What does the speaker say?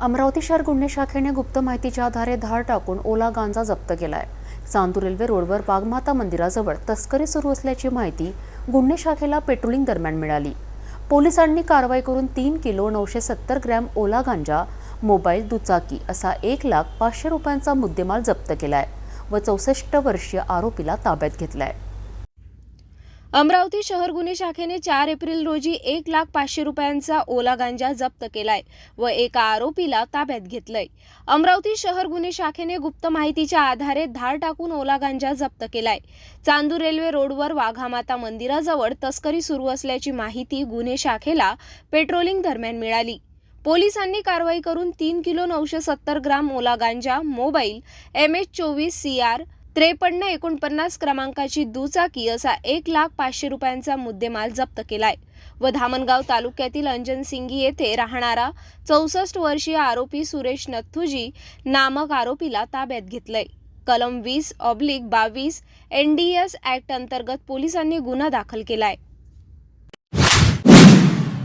अमरावती शहर गुन्हे शाखेने गुप्त माहितीच्या आधारे धाड टाकून ओला गांजा जप्त केला आहे चांदूर रेल्वे रोडवर बागमाता मंदिराजवळ तस्करी सुरू असल्याची माहिती गुन्हे शाखेला पेट्रोलिंग दरम्यान मिळाली. पोलिसांनी कारवाई करून तीन किलो नऊशे सत्तर ग्रॅम ओला गांजा मोबाईल दुचाकी असा एक लाख पाचशे रुपयांचा मुद्देमाल जप्त केला आहे व चौसष्ट वर्षीय आरोपीला ताब्यात घेतला आहे अमरावती शहर गुन्हे शाखेने चार एप्रिल रोजी एक लाख पाचशे रुपयांचा ओला गांजा जप्त केलाय व एका आरोपीला ताब्यात घेतलंय. अमरावती शहर गुन्हे शाखेने गुप्त माहितीच्या आधारे धार टाकून ओला गांजा जप्त केलाय. चांदूर रेल्वे रोडवर वाघामाता मंदिराजवळ तस्करी सुरू असल्याची माहिती गुन्हे शाखेला पेट्रोलिंग दरम्यान मिळाली. पोलिसांनी कारवाई करून तीन किलो नऊशे सत्तर ग्राम ओला गांजा मोबाईल एम एच चोवीस सी आर त्रेपन्न एकोणपन्नास क्रमांकाची दुचाकी असा एक लाख पाचशे रुपयांचा मुद्देमाल जप्त केलाय. व धामणगाव तालुक्यातील अंजनसिंगी येथे राहणारा चौसष्ट वर्षीय आरोपी सुरेश नथुजी नामक आरोपीला ताब्यात घेतलंय. कलम वीस ऑब्लिक बावीस एन डी एस ॲक्ट अंतर्गत पोलिसांनी गुन्हा दाखल केलाय.